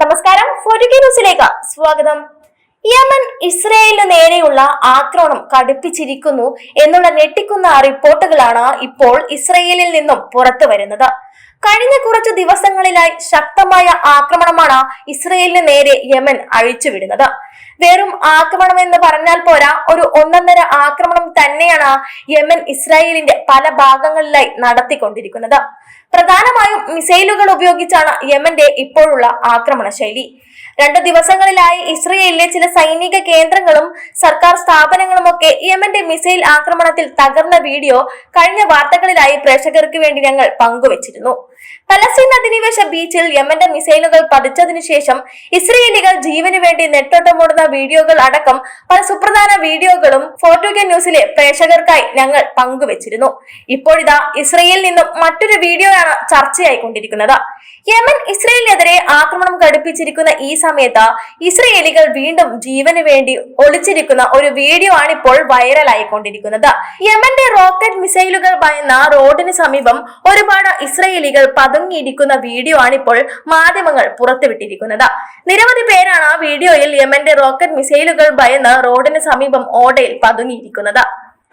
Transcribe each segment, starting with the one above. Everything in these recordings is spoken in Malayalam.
നമസ്കാരം ന്യൂസിലേക്ക് സ്വാഗതം. യമൻ ഇസ്രയേലിന് നേരെയുള്ള ആക്രമണം കടുപ്പിച്ചിരിക്കുന്നു എന്നുള്ള ഞെട്ടിക്കുന്ന റിപ്പോർട്ടുകളാണ് ഇപ്പോൾ ഇസ്രയേലിൽ നിന്നും പുറത്തു വരുന്നത് കഴിഞ്ഞ കുറച്ച് ദിവസങ്ങളിലായി ശക്തമായ ആക്രമണമാണ് ഇസ്രയേലിന് നേരെ യമൻ അഴിച്ചുവിടുന്നത്. വെറും ആക്രമണം എന്ന് പറഞ്ഞാൽ പോരാ ഒരു ഒന്നൊന്നര ആക്രമണം തന്നെയാണ് യമൻ ഇസ്രായേലിന്റെ പല ഭാഗങ്ങളിലായി നടത്തിക്കൊണ്ടിരിക്കുന്നത്. പ്രധാനമായും മിസൈലുകൾ ഉപയോഗിച്ചാണ് യമന്റെ ഇപ്പോഴുള്ള ആക്രമണ ശൈലി രണ്ട് ദിവസങ്ങളിലായി ഇസ്രയേലിലെ ചില സൈനിക കേന്ദ്രങ്ങളും സർക്കാർ സ്ഥാപനങ്ങളും ഒക്കെ യമന്റെ മിസൈൽ ആക്രമണത്തിൽ തകർന്ന വീഡിയോ കഴിഞ്ഞ വാർത്തകളിലായി പ്രേക്ഷകർക്ക് വേണ്ടി ഞങ്ങൾ പങ്കുവച്ചിരുന്നു. പലസ്തീൻ അധിനിവേശ ബീച്ചിൽ യമന്റെ മിസൈലുകൾ പതിച്ചതിനു ശേഷം ഇസ്രയേലികൾ ജീവന് വേണ്ടി നെട്ടോട്ടമോടുന്ന വീഡിയോകൾ അടക്കം പല സുപ്രധാന വീഡിയോകളും ഫോർട്ടുഗൻ ന്യൂസിലെ പ്രേക്ഷകർക്കായി ഞങ്ങൾ പങ്കുവച്ചിരുന്നു. ഇപ്പോഴിതാ ഇസ്രയേലിൽ നിന്നും മറ്റൊരു വീഡിയോയാണ് ചർച്ചയായിക്കൊണ്ടിരിക്കുന്നത്. യമൻ ഇസ്രയേലിനെതിരെ ആക്രമണം ഘടിപ്പിച്ചിരിക്കുന്ന ഈ സമയത്ത് ഇസ്രയേലികൾ വീണ്ടും ജീവന് വേണ്ടി ഒളിച്ചിരിക്കുന്ന ഒരു വീഡിയോ ആണ് ഇപ്പോൾ വൈറലായിക്കൊണ്ടിരിക്കുന്നത്. യമന്റെ റോക്കറ്റ് മിസൈലുകൾ ഭയന്ന റോഡിന് സമീപം ഒരുപാട് ഇസ്രയേലികൾ പതുങ്ങിയിരിക്കുന്ന വീഡിയോ ആണ് ഇപ്പോൾ മാധ്യമങ്ങൾ പുറത്തുവിട്ടിരിക്കുന്നത്. നിരവധി പേരാണ് ആ വീഡിയോയിൽ യമന്റെ റോക്കറ്റ് മിസൈലുകൾ ഭയന്ന് റോഡിന് സമീപം ഓടയിൽ പതുങ്ങിയിരിക്കുന്നത്.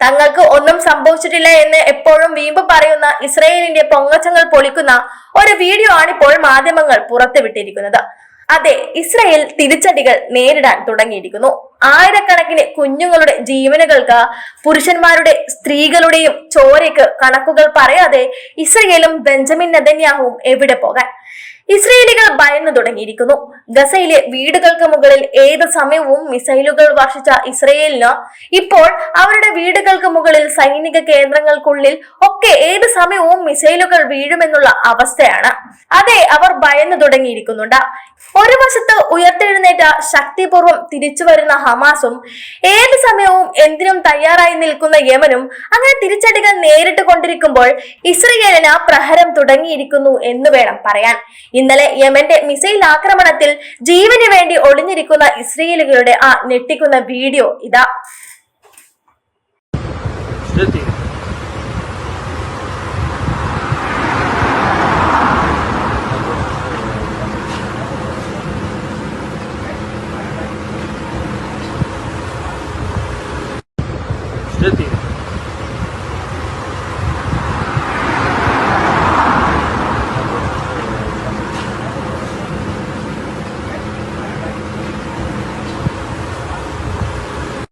തങ്ങൾക്ക് ഒന്നും സംഭവിച്ചിട്ടില്ല എന്ന് എപ്പോഴും വീമ്പ് പറയുന്ന ഇസ്രയേലിന്റെ പൊങ്ങച്ചങ്ങൾ പൊളിക്കുന്ന ഒരു വീഡിയോ ആണ് ഇപ്പോൾ മാധ്യമങ്ങൾ പുറത്തുവിട്ടിരിക്കുന്നത്. അതെ ഇസ്രയേൽ തിരിച്ചടികൾ നേരിടാൻ തുടങ്ങിയിരിക്കുന്നു. ആയിരക്കണക്കിന് കുഞ്ഞുങ്ങളുടെ ജീവനുകൾക്ക് പുരുഷന്മാരുടെ സ്ത്രീകളുടെയും ചോരയ്ക്ക് കണക്കുകൾ പറയാതെ ഇസ്രയേലും ബെഞ്ചമിൻ നെതന്യാഹുവും എവിടെ പോകാൻ? ഇസ്രയേലികൾ ഭയന്നു തുടങ്ങിയിരിക്കുന്നു. ഗസയിലെ വീടുകൾക്ക് മുകളിൽ ഏത് സമയവും മിസൈലുകൾ വർഷിച്ച ഇസ്രയേലിന് ഇപ്പോൾ അവരുടെ വീടുകൾക്ക് മുകളിൽ സൈനിക കേന്ദ്രങ്ങൾക്കുള്ളിൽ ഒക്കെ ഏത് സമയവും മിസൈലുകൾ വീഴുമെന്നുള്ള അവസ്ഥയാണ്. അതെ അവർ ഭയന്നു തുടങ്ങിയിരിക്കുന്നുണ്ട്. ഒരു വശത്ത് ഉയർത്തെഴുന്നേറ്റ ശക്തിപൂർവം തിരിച്ചു വരുന്ന ഹമാസും ഏത് സമയവും എന്തിനും തയ്യാറായി നിൽക്കുന്ന യമനും അങ്ങനെ തിരിച്ചടികൾ നേരിട്ട് കൊണ്ടിരിക്കുമ്പോൾ ഇസ്രയേലിന് പ്രഹരം തുടങ്ങിയിരിക്കുന്നു എന്ന് വേണം പറയാൻ. ഇന്നലെ യമന്റെ മിസൈൽ ആക്രമണത്തിൽ ജീവന് വേണ്ടി ഒളിഞ്ഞിരിക്കുന്ന ഇസ്രയേലുകളുടെ ആ ഞെട്ടിക്കുന്ന വീഡിയോ ഇതാ. 这是